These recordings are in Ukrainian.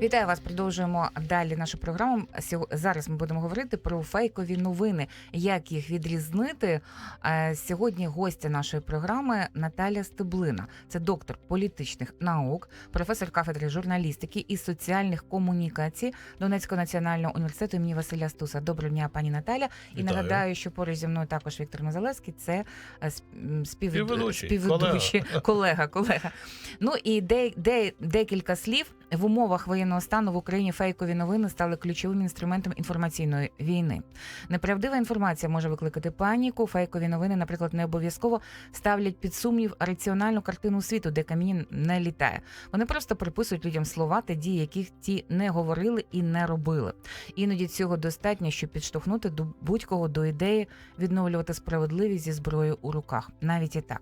Вітаю вас. Продовжуємо далі нашу програму. Зараз ми будемо говорити про фейкові новини. Як їх відрізнити? Е, Сьогодні гостя нашої програми Наталя Стеблина. Це доктор політичних наук, професор кафедри журналістики і соціальних комунікацій Донецького національного університету імені Василя Стуса. Доброго дня, пані Наталя. І Вітаю. нагадаю, що поруч зі мною також Віктор Мазалевський. Це е, спів... Співведучий, співведучий колега, колега. Ну і де, де, декілька слів в умовах воєнного стану в Україні фейкові новини стали ключовим інструментом інформаційної війни. Неправдива інформація може викликати паніку. Фейкові новини, наприклад, не обов'язково ставлять під сумнів раціональну картину світу, де камінь не літає. Вони просто приписують людям слова та дії, яких ті не говорили і не робили. Іноді цього достатньо, щоб підштовхнути до будь-кого до ідеї відновлювати справедливість зі зброєю у руках, навіть і так.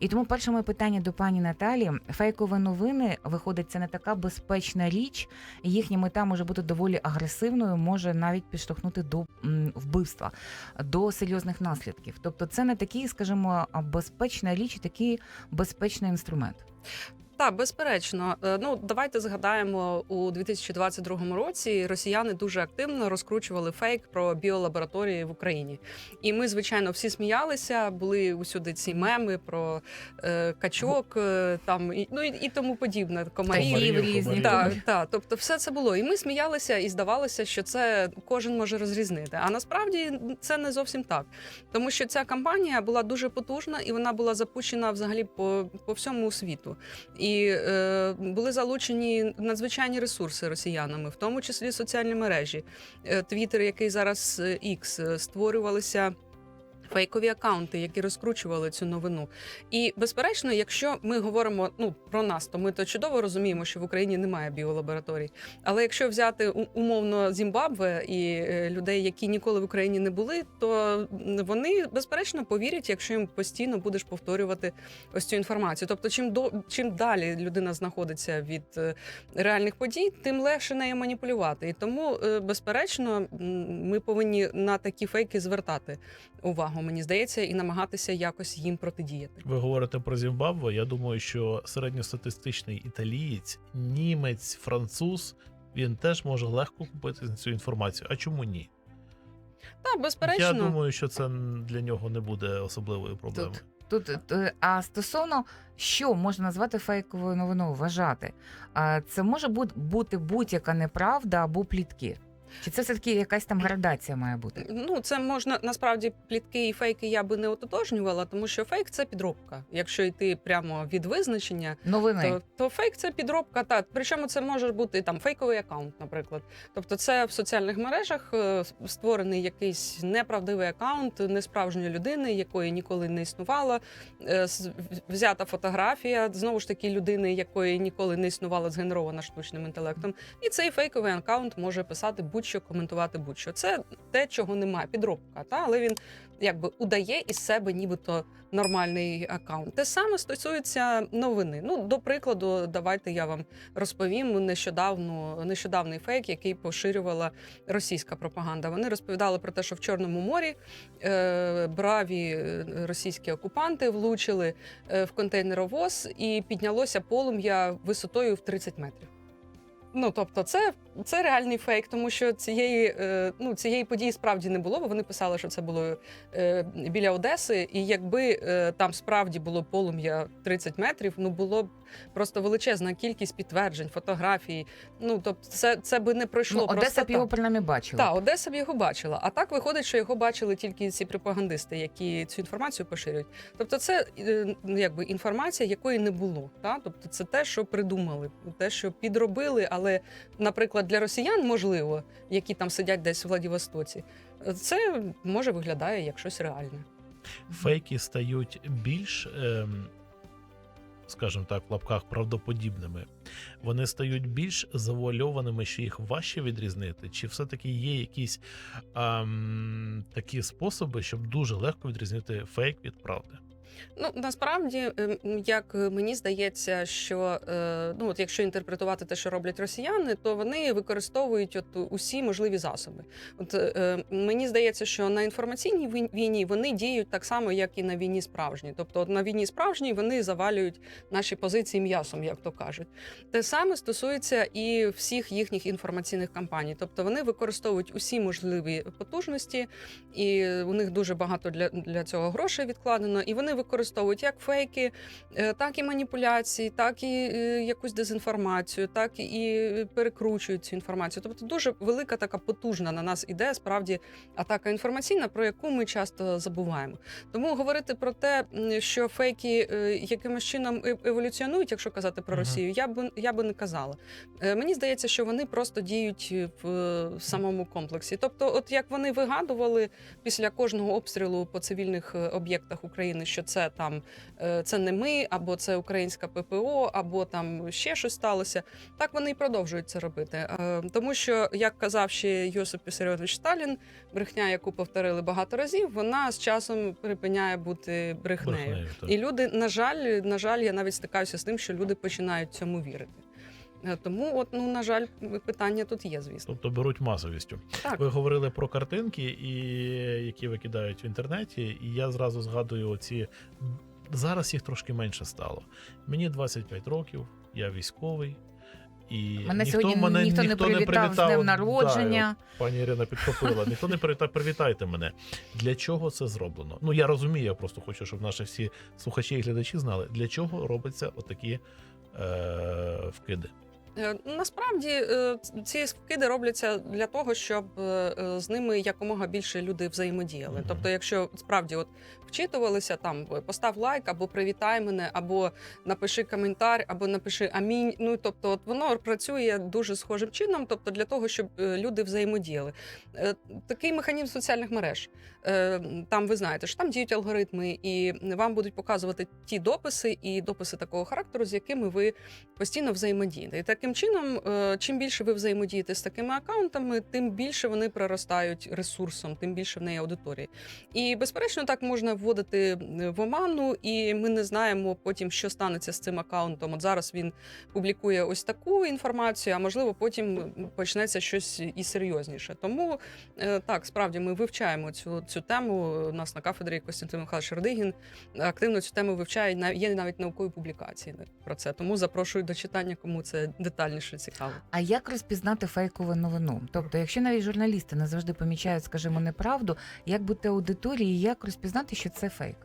І тому перше моє питання до пані Наталі: фейкові новини виходить, це не така безпечна річ. Їхня мета може бути доволі агресивною, може навіть підштовхнути до вбивства, до серйозних наслідків. Тобто, це не такий, скажімо, безпечна річ, такий безпечний інструмент. Так, безперечно. Е, Ну давайте згадаємо у 2022 році. Росіяни дуже активно розкручували фейк про біолабораторії в Україні. І ми, звичайно, всі сміялися. Були усюди ці меми про е, качок, е, там і ну і, і тому подібне. Комарів. Різні. Так, так, тобто все це було. І ми сміялися, і здавалося, що це кожен може розрізнити. А насправді це не зовсім так, тому що ця кампанія була дуже потужна і вона була запущена взагалі по, по всьому світу. І е, були залучені надзвичайні ресурси росіянами, в тому числі соціальні мережі. Е, Твіттер, який зараз е, X, е, створювалися. Фейкові акаунти, які розкручували цю новину, і безперечно, якщо ми говоримо ну про нас, то ми то чудово розуміємо, що в Україні немає біолабораторій. Але якщо взяти умовно Зімбабве і е, людей, які ніколи в Україні не були, то вони безперечно повірять, якщо їм постійно будеш повторювати ось цю інформацію. Тобто, чим до чим далі людина знаходиться від е, реальних подій, тим легше нею маніпулювати. І тому, е, безперечно, ми повинні на такі фейки звертати увагу, мені здається, і намагатися якось їм протидіяти. Ви говорите про Зімбабве. Я думаю, що середньостатистичний італієць, німець, француз він теж може легко купити цю інформацію. А чому ні? Так, безперечно. Я думаю, що це для нього не буде особливою проблемою. Тут е, а стосовно що можна назвати фейковою новиною, вважати, а це може бут- бути будь-яка неправда або плітки. Чи це все таки якась там градація має бути? Ну, це можна насправді плітки і фейки я би не ототожнювала, тому що фейк це підробка. Якщо йти прямо від визначення, Новини. то, то фейк це підробка. Та причому це може бути там фейковий аккаунт, наприклад. Тобто, це в соціальних мережах е, створений якийсь неправдивий аккаунт несправжньої людини, якої ніколи не існувало. е, Взята фотографія знову ж таки людини, якої ніколи не існувала, згенерована штучним інтелектом. І цей фейковий аккаунт може писати будь-що, коментувати будь-що. Це те, чого немає, підробка. Та але він якби удає із себе, нібито нормальний аккаунт. Те саме стосується новини. Ну, до прикладу, давайте я вам розповім нещодавно нещодавний фейк, який поширювала російська пропаганда. Вони розповідали про те, що в Чорному морі е, браві е, російські окупанти влучили е, в контейнеровоз і піднялося полум'я висотою в 30 метрів. Ну, тобто, це, це реальний фейк, тому що цієї, е, ну, цієї події справді не було, бо вони писали, що це було е, біля Одеси. І якби е, там справді було полум'я 30 метрів, ну було б просто величезна кількість підтверджень, фотографій. Ну тобто, це, це би не пройшло Ну, просто Одеса б так. його принаймні бачила. Так, Одеса б його бачила. А так виходить, що його бачили тільки ці пропагандисти, які цю інформацію поширюють. Тобто, це ну, якби інформація, якої не було. Та? Тобто, це те, що придумали, те, що підробили. Але, наприклад, для росіян, можливо, які там сидять десь в Владивостоці, це може виглядає як щось реальне. Фейки стають більш, ем, скажімо так, в лапках правдоподібними. Вони стають більш завуальованими, що їх важче відрізнити. Чи все-таки є якісь ем, такі способи, щоб дуже легко відрізнити фейк від правди? Ну насправді, ем, як мені здається, що е, ну от якщо інтерпретувати те, що роблять росіяни, то вони використовують от усі можливі засоби. От е, мені здається, що на інформаційній війні вони діють так само, як і на війні справжній. Тобто, на війні справжній вони завалюють наші позиції м'ясом, як то кажуть. Те саме стосується і всіх їхніх інформаційних кампаній. Тобто вони використовують усі можливі потужності, і у них дуже багато для, для цього грошей відкладено. І вони як фейки, е, так і маніпуляції, так і е, якусь дезінформацію, так і перекручують цю інформацію. Тобто дуже велика така потужна на нас іде справді атака інформаційна, про яку ми часто забуваємо. Тому говорити про те, що фейки е, якимось чином еволюціонують, якщо казати про Росію, я би я би не казала. Мені здається, що вони просто діють в, самому комплексі. Тобто, от як вони вигадували після кожного обстрілу по цивільних об'єктах України, що це там е, це не ми, або це українська ППО, або там ще щось сталося. Так вони і продовжують це робити. Е, Тому що, як казав ще Йосип Пісаріонович Сталін, брехня, яку повторили багато разів, вона з часом припиняє бути брехнею. Брехнею. І люди, на жаль, на жаль, я навіть стикаюся з тим, що люди починають цьому вірити. Е, Тому, от, ну, на жаль, питання тут є, звісно. Тобто беруть масовістю. Так. Ви говорили про картинки, і які викидають в інтернеті, і я зразу згадую оці. Зараз їх трошки менше стало. Мені 25 років, я військовий. І Мене ніхто сьогодні мене ніхто не привітав з днем народження. Да, пані Ірина підхопила. Ніхто не привітав, привітайте мене. Для чого це зроблено? Ну я розумію, я просто хочу, щоб наші всі слухачі і глядачі знали, для чого робиться отакі е, вкиди. Е, Насправді е, ці вкиди робляться для того, щоб е, з ними якомога більше люди взаємодіяли. Тобто, якщо справді от вчитувалися там, постав лайк або привітай мене, або напиши коментар, або напиши амінь. Ну тобто, от воно працює дуже схожим чином, тобто для того, щоб люди взаємодіяли. Такий механізм соціальних мереж. Там ви знаєте, що там діють алгоритми, і вам будуть показувати ті дописи і дописи такого характеру, з якими ви постійно взаємодієте. І таким чином, е, чим більше ви взаємодієте з такими акаунтами, тим більше вони проростають ресурсом, тим більше в неї аудиторії. І безперечно, так можна вводити е, в оману, і ми не знаємо потім, що станеться з цим акаунтом. От зараз він публікує ось таку інформацію, а можливо, потім почнеться щось і серйозніше. Тому е, так, справді ми вивчаємо цю, цю тему. У нас на кафедрі Костянтин Михайлович Радигін активно цю тему вивчає. Є навіть наукові публікації про це. Тому запрошую до читання, кому це детальніше цікаво. А як розпізнати фейкову новину? Тобто, якщо навіть журналісти не завжди помічають, скажімо, неправду, як бути аудиторії, як розпізнати, що це фейк?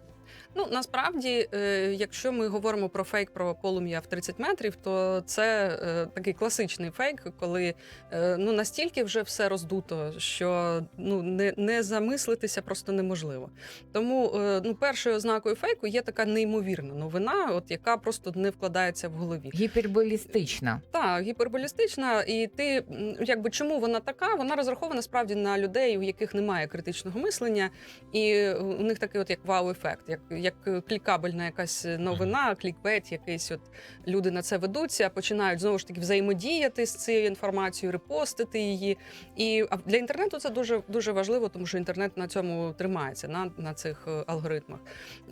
Ну насправді, е, якщо ми говоримо про фейк про полум'я в 30 метрів, то це е, такий класичний фейк, коли е, ну настільки вже все роздуто, що ну не, не замислитися просто неможливо. Тому ну першою ознакою фейку є така неймовірна новина, от яка просто не вкладається в голові. Гіперболістична. Так, гіперболістична, і ти якби чому вона така? Вона розрахована справді на людей, у яких немає критичного мислення, і у них такий, от як вау-ефект, як, як клікабельна якась новина, клікбет, якийсь от люди на це ведуться, починають знову ж таки взаємодіяти з цією інформацією, репостити її. І для інтернету це дуже дуже важливо, тому що інтернет на цьому тримається на, на цих е, алгоритмах.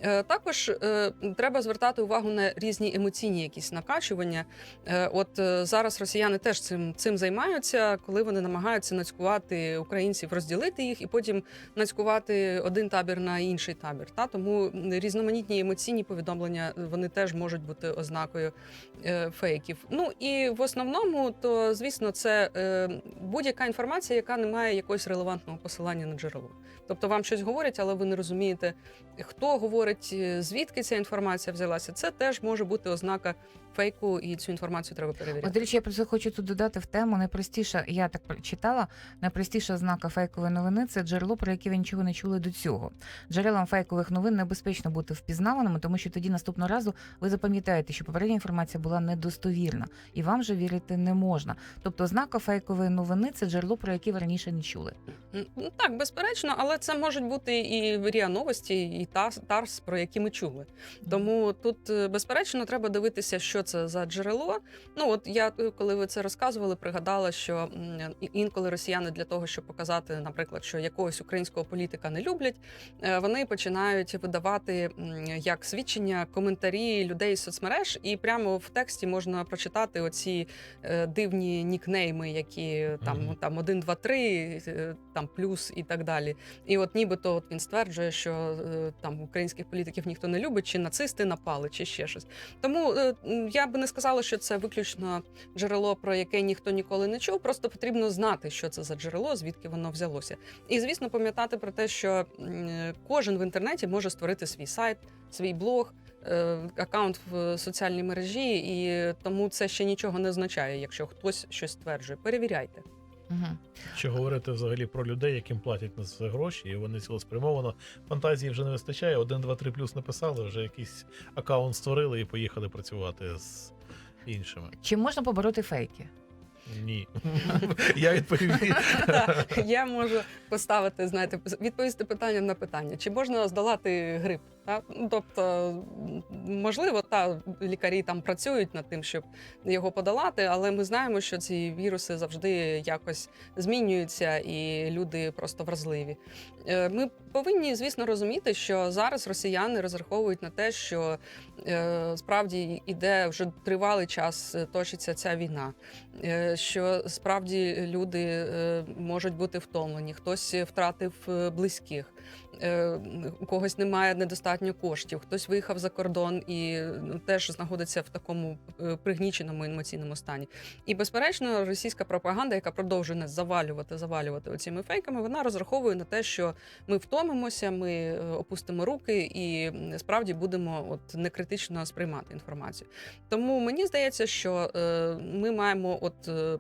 Е, Також е, треба звертати увагу на різні емоційні якісь накачування. Е, От е, зараз росіяни теж цим цим займаються, коли вони намагаються нацькувати українців, розділити їх і потім нацькувати один табір на інший табір. Та тому різноманітні емоційні повідомлення е, вони теж можуть бути ознакою е, фейків. Ну і в основному, то звісно, це е, будь-яка інформація, яка не має якогось релевантного посилання на джерело. Тобто вам щось говорять, але ви не розумієте, хто говорить, звідки ця інформація взялася. Це теж може бути ознака фейку, і цю інформацію треба перевіряти. От, до речі, я просто хочу тут додати в тему. Найпростіша, я так читала, найпростіша ознака фейкової новини це джерело, про яке ви нічого не чули до цього. Джерелам фейкових новин небезпечно бути впізнаваними, тому що тоді наступного разу ви запам'ятаєте, що попередня інформація була недостовірна, і вам же вірити не можна. Тобто, ознака фейкової новини це джерело, про яке ви раніше не чули. Ну так, безперечно, але це можуть бути і РІА Новості, і ТАРС, про які ми чули. Тому тут, е, безперечно, треба дивитися, що це за джерело. Ну от я е, коли ви це розказували, пригадала, що інколи росіяни для того, щоб показати, наприклад, що якогось українського політика не люблять, е, вони починають видавати брати як свідчення коментарі людей з соцмереж, і прямо в тексті можна прочитати оці е, дивні нікнейми, які там, Мгм. там 1, 2, 3, е, там плюс і так далі. І от нібито от він стверджує, що е, там українських політиків ніхто не любить, чи нацисти напали, чи ще щось. Тому е, я би не сказала, що це виключно джерело, про яке ніхто ніколи не чув. Просто потрібно знати, що це за джерело, звідки воно взялося. І звісно, пам'ятати про те, що кожен в інтернеті може створити свій сайт, свій блог. е, Аккаунт в соціальній мережі, і тому це ще нічого не означає, якщо хтось щось стверджує. Перевіряйте. Угу. Чи говорити взагалі про людей, яким платять на це гроші, і вони цілеспрямовано фантазії вже не вистачає. 1, 2, 3 плюс написали, вже якийсь аккаунт створили і поїхали працювати з іншими. Чи можна побороти фейки? Ні. Я. Так, Я можу поставити, знаєте, відповісти питанням на питання: чи можна здолати грип? Та? Ну, тобто, можливо, та лікарі там працюють над тим, щоб його подолати, але ми знаємо, що ці віруси завжди якось змінюються, і люди просто вразливі. Е, Ми повинні, звісно, розуміти, що зараз росіяни розраховують на те, що е, справді іде вже тривалий час е, точиться ця війна. Що справді люди можуть бути втомлені, хтось втратив близьких, у когось немає недостатньо коштів, хтось виїхав за кордон і ну, теж знаходиться в такому е, пригніченому емоційному стані. І безперечно, російська пропаганда, яка продовжує завалювати, завалювати оціми фейками, вона розраховує на те, що ми втомимося, ми е, опустимо руки і справді будемо от некритично сприймати інформацію. Тому мені здається, що е, ми маємо, от, е,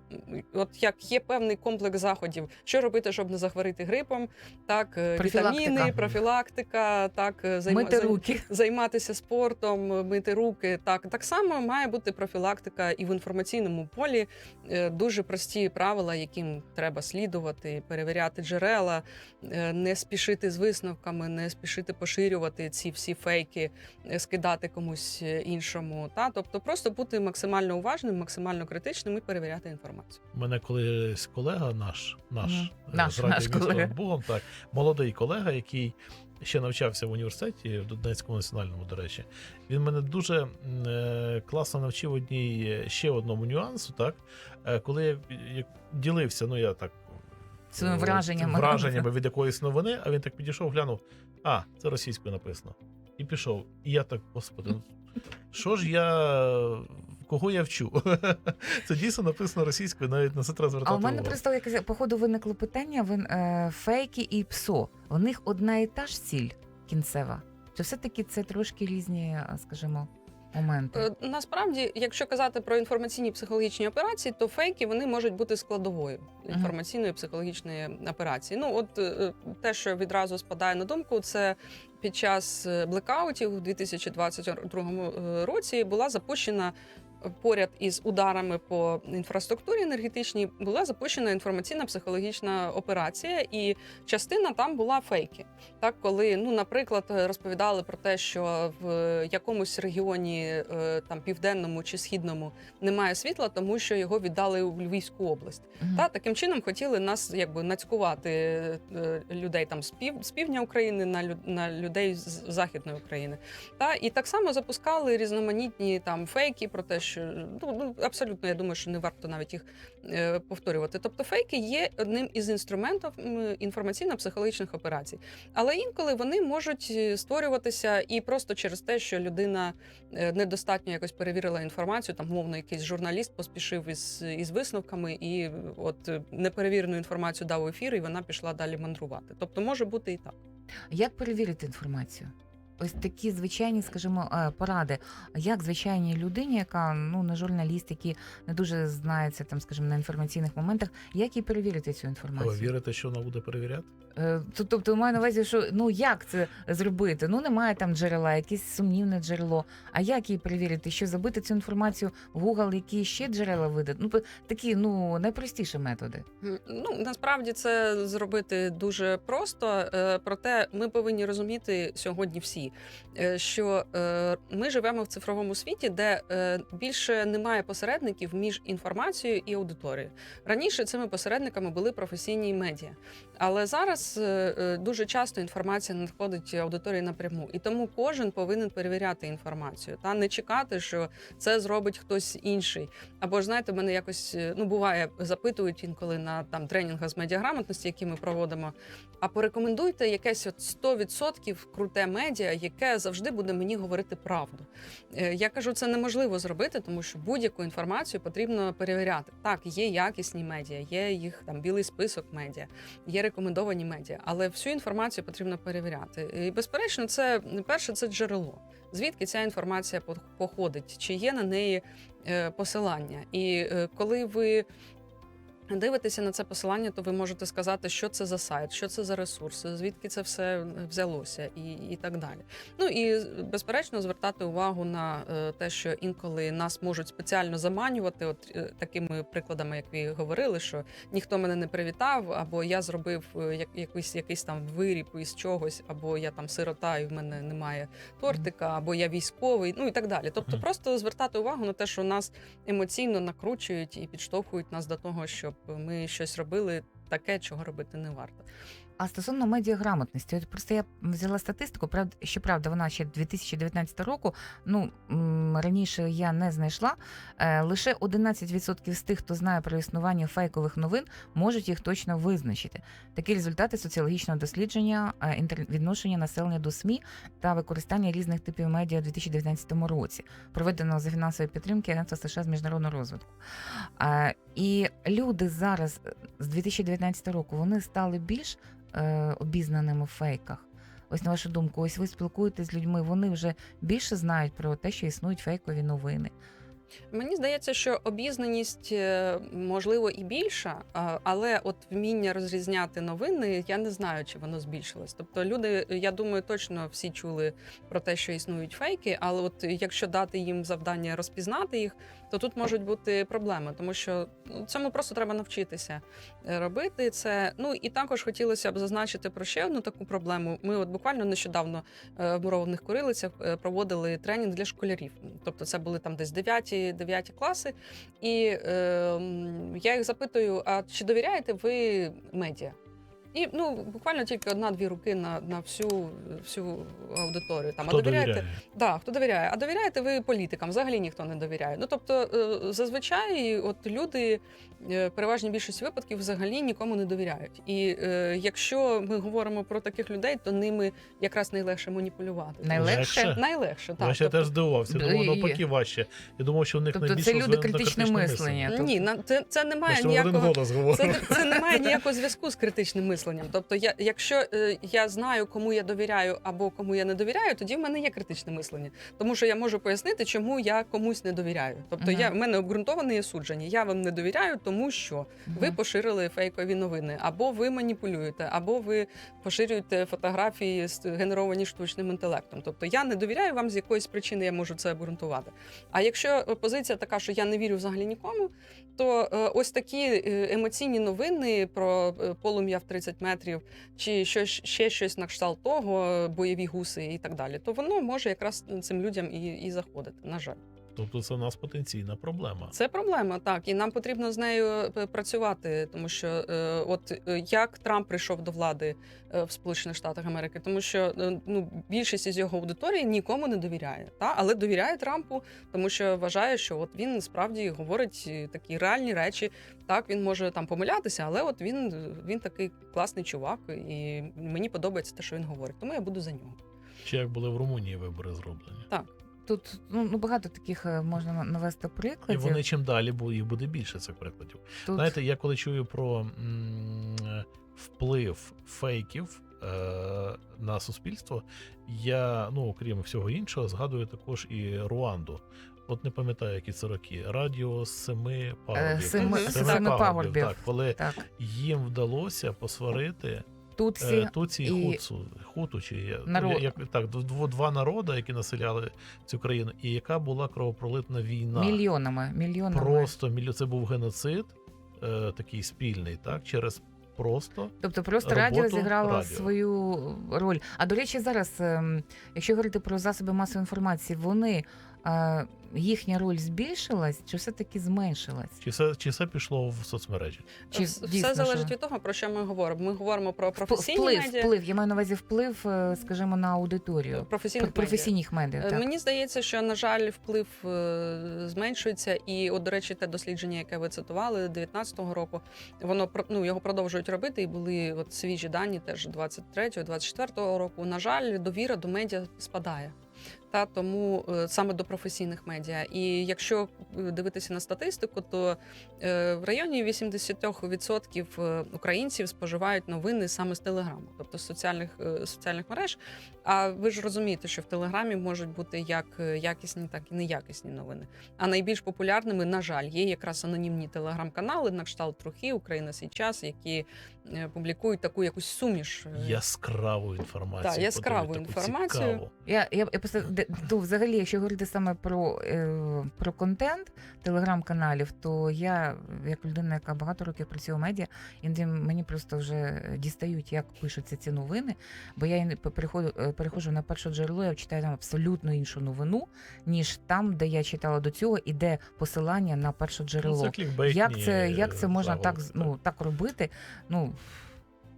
от як є певний комплекс заходів, що робити, щоб не захворіти грипом, так е, Профілактика. Вітаміни, профілактика, так е, займа- Мити руки. займатися спортом, мити руки. Так так само має бути профілактика і в інформаційному полі е, дуже прості правила, яким треба слідувати, перевіряти джерела, е, не спішити з висновками, не спішити поширювати ці всі фейки, е, скидати комусь е, іншому. Та тобто, просто бути максимально уважним, максимально критичним і перевіряти інформацію. У мене колись колега наш, наш, е, Наш, наш колега». Богом, так, молодий колега, який ще навчався в університеті в Донецькому національному, до речі. Він мене дуже е, класно навчив одній ще одному нюансу, так, е, коли я, ділився, ну я так. Своїми е, враженнями. враженнями від якоїсь новини, а він так підійшов, глянув: а, це російською написано. І пішов. І я так, господи, ну, що ж я. Кого я вчу? Це дійсно написано російською, навіть на це треба звертати А у мене увагу. просто якесь походу виникло питання: ви, е, фейки і ПСО. У них одна і та ж ціль кінцева. Чи все-таки це трошки різні, е, скажімо, моменти? Е, Насправді, якщо казати про інформаційні психологічні операції, то фейки вони можуть бути складовою інформаційної психологічної операції. Ну, от те, що відразу спадає на думку, це під час блекаутів у 2022 е, році була запущена. Поряд із ударами по інфраструктурі енергетичній була запущена інформаційна психологічна операція, і частина там була фейки. Так, коли, ну, наприклад, розповідали про те, що в якомусь регіоні, е, там південному чи східному, немає світла, тому що його віддали у Львівську область. Мгм. Та таким чином хотіли нас якби нацькувати е, людей там з пів з півдня України на лю- на людей з західної України. Та і так само запускали різноманітні там фейки про те, що ну, ну абсолютно я думаю, що не варто навіть їх е, повторювати. Тобто, фейки є одним із інструментів інформаційно-психологічних операцій. Але інколи вони можуть е, створюватися і просто через те, що людина е, недостатньо якось перевірила інформацію, там мовно якийсь журналіст поспішив із, із висновками і от неперевірену інформацію дав ефір, і вона пішла далі мандрувати. Тобто може бути і так. Як перевірити інформацію? Ось такі звичайні, скажімо, е, поради. Як звичайній людині, яка ну не журналіст, який не дуже знається там, скажімо, на інформаційних моментах, як їй перевірити цю інформацію? вірити, що вона буде перевіряти? Е, Тобто, маю на увазі, що ну як це зробити? Ну немає там джерела, якесь сумнівне джерело. А як її перевірити? Що забити цю інформацію в Google, які ще джерела видати? Ну такі ну найпростіші методи. Ну насправді це зробити дуже просто. е, Проте ми повинні розуміти сьогодні всі, е, що ми живемо в цифровому світі, де більше немає посередників між інформацією і аудиторією. Раніше цими посередниками були професійні медіа, але зараз нас е, е, дуже часто інформація надходить аудиторії напряму, і тому кожен повинен перевіряти інформацію та не чекати, що це зробить хтось інший. Або ж знаєте, мене якось е, ну буває, запитують інколи на там тренінгах з медіаграмотності, які ми проводимо. А порекомендуйте якесь от 100% круте медіа, яке завжди буде мені говорити правду. Я кажу, це неможливо зробити, тому що будь-яку інформацію потрібно перевіряти. Так, є якісні медіа, є їх там білий список медіа, є рекомендовані медіа, але всю інформацію потрібно перевіряти. І безперечно, це перше це джерело. Звідки ця інформація походить, чи є на неї е, посилання? І е, коли ви дивитеся на це посилання, то ви можете сказати, що це за сайт, що це за ресурс, звідки це все взялося, і, і так далі. Ну і безперечно звертати увагу на е, те, що інколи нас можуть спеціально заманювати, от е, такими прикладами, як ви говорили, що ніхто мене не привітав, або я зробив е, як, якийсь, якийсь там виріб із чогось, або я там сирота, і в мене немає тортика, або я військовий, ну і так далі. Тобто, просто звертати увагу на те, що нас емоційно накручують і підштовхують нас до того, щоб ми щось робили таке, чого робити не варто. А стосовно медіаграмотності, от просто я взяла статистику, правда, щоправда, вона ще 2019 року. Ну раніше я не знайшла. Е, лише 11% з тих, хто знає про існування фейкових новин, можуть їх точно визначити. Такі результати соціологічного дослідження е, інтервідношення населення до СМІ та використання різних типів медіа у 2019 році, проведеного за фінансової підтримки Агентства США з міжнародного розвитку. І люди зараз е, з 2019 року вони стали більш е, обізнаними в фейках. Ось на вашу думку, ось ви спілкуєтесь з людьми, вони вже більше знають про те, що існують фейкові новини. Мені здається, що обізнаність е, можливо і більша, але от вміння розрізняти новини, я не знаю, чи воно збільшилось. Тобто, люди, я думаю, точно всі чули про те, що існують фейки, але от якщо дати їм завдання розпізнати їх, то тут можуть бути проблеми, тому що ну, цьому просто треба навчитися е, робити це. Ну і також хотілося б зазначити про ще одну таку проблему. Ми от буквально нещодавно е, в мурованих курилицях проводили тренінг для школярів. Тобто, це були там десь 9 9 класи. І е, я їх запитую: а чи довіряєте ви медіа? І ну буквально тільки одна-дві руки на, на всю, всю аудиторію. Там Хто а довіряєте? довіряє? Да, хто довіряє? А довіряєте ви політикам? Взагалі ніхто не довіряє. Ну тобто, е, зазвичай, от люди е, переважній більшості випадків взагалі нікому не довіряють. І е, якщо ми говоримо про таких людей, то ними якраз найлегше маніпулювати. Найлегше? Легше? Найлегше, Я так. ще Тобто- теж здивувався. Я думав, І- навпаки важче. Я думав, що в них Тобто найбільше це люди критичне мислення. Тобто- Ні, на це, це не має Ми ж в один ніякого. Це, це не має ніякого зв'язку з критичним мисленням. Тобто, я, якщо е, я знаю, кому я довіряю або кому я не довіряю, тоді в мене є критичне мислення. Тому що я можу пояснити, чому я комусь не довіряю. Тобто, Мгм. я в мене обґрунтоване є судження. Я вам не довіряю, тому що ви поширили фейкові новини, або ви маніпулюєте, або ви поширюєте фотографії з- генеровані штучним інтелектом. Тобто я не довіряю вам з якоїсь причини, я можу це обґрунтувати. А якщо позиція така, що я не вірю взагалі нікому, то е, ось такі е, емоційні новини про е, полум'я в 30 метрів чи щось ще щось на кшталт того, е, бойові гуси і так далі, то воно може якраз цим людям і, і заходити. На жаль. Тобто це у нас потенційна проблема. Це проблема, так, і нам потрібно з нею е, працювати, тому що е, от е, як Трамп прийшов до влади е, в Сполучених Штатах Америки, тому що е, ну більшість із його аудиторії нікому не довіряє, та але довіряє Трампу, тому що вважає, що от він справді говорить такі реальні речі. Так, він може там помилятися, але от він, він такий класний чувак, і мені подобається те, що він говорить. Тому я буду за нього. Чи як були в Румунії вибори зроблені? Тут ну, ну, багато таких е, можна на- навести І вони чим далі, бо їх буде більше цих прикладів. Тут... Знаєте, я коли чую про м, е, вплив фейків е, на суспільство, я, ну, окрім всього іншого, згадую також і Руанду. От не пам'ятаю, які це роки. Радіо семи пагорбів. семи пагорбів. Так, коли Так, їм вдалося посварити Тутсі, е, Туці і Хуцу, Хуту, чи я, Народ. як, так, два народи, які населяли цю країну, і яка була кровопролитна війна. мільйонами, мільйонами. Просто мільйон це був геноцид, е, такий спільний, так, через просто Тобто просто радіо зіграло радіо. свою роль. А до речі, зараз, ем, якщо говорити про засоби масової інформації, вони е, їхня роль збільшилась чи все-таки зменшилась? Чи все, чи все пішло в соцмережі? Чи дійсно, Все залежить що- від того, про що ми говоримо. Ми говоримо про професійні вплив, медіа. вплив. Я маю на увазі вплив, е, скажімо, на аудиторію. Професійних медіа. професійних медіа. Е, Так. Мені здається, що на жаль, вплив е, зменшується, і от, до речі, те дослідження, яке ви цитували 19-го року, воно про- ну, його продовжують робити. І були от свіжі дані теж 23-го, 24-го року. На жаль, довіра до медіа спадає. Та тому е, саме до професійних медіа. І якщо е, дивитися на статистику, то е, в районі 80% е, українців споживають новини саме з телеграму, тобто з соціальних соціальних мереж. А ви ж розумієте, що в Телеграмі можуть бути як якісні, так і неякісні новини. А найбільш популярними, на жаль, є якраз анонімні телеграм-канали на кшталт Трухи, Україна Сейчас, які е, публікують таку якусь суміш. Яскраву інформацію. Так, яскраву інформацію. Я, я, я то взагалі, якщо говорити саме про, е, про контент телеграм-каналів, то я, як людина, яка багато років працює в медіа, іноді мені просто вже дістають, як пишуться ці новини. Бо я переходжу, е, на перше джерело, я читаю там абсолютно іншу новину, ніж там, де я читала до цього, іде посилання на перше Ну, джерело. це як це, як це можна так, ну, так робити? Ну,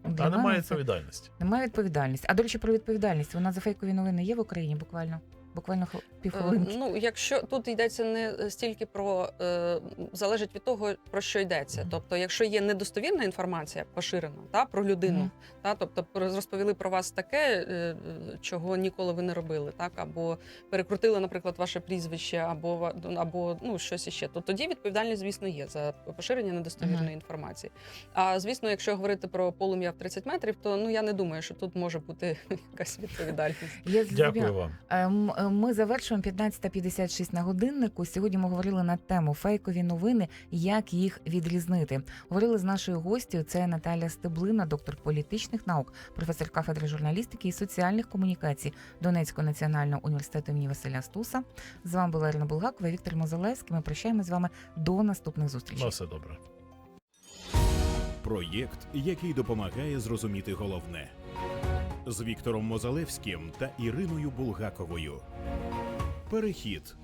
для А немає відповідальності. немає відповідальності. А до речі, про відповідальність. Вона за фейкові новини є в Україні буквально. Буквально Е, півхвилинки. Ну, якщо тут йдеться не стільки про е, залежить від того, про що йдеться. Мгм. Тобто, якщо є недостовірна інформація поширена та про людину, Мгм. та тобто про- розповіли про вас таке, е, чого ніколи ви не робили, так або перекрутили, наприклад, ваше прізвище, або або ну щось іще, то тоді відповідальність, звісно, є за поширення недостовірної Мгм. інформації. А звісно, якщо говорити про полум'я в 30 метрів, то ну я не думаю, що тут може бути якась відповідальність. Дякую вам. Е, Ми завершуємо 15.56 на годиннику. Сьогодні ми говорили на тему фейкові новини, як їх відрізнити. Говорили з нашою гостю. Це Наталя Стеблина, доктор політичних наук, професор кафедри журналістики і соціальних комунікацій Донецького національного університету імені Василя Стуса. З вами була Ірина Булгакова, Віктор Мозалевський. Ми прощаємося з вами до наступних зустрічей. На все добре. Проєкт, який допомагає зрозуміти головне з Віктором Мозалевським та Іриною Булгаковою. Перехід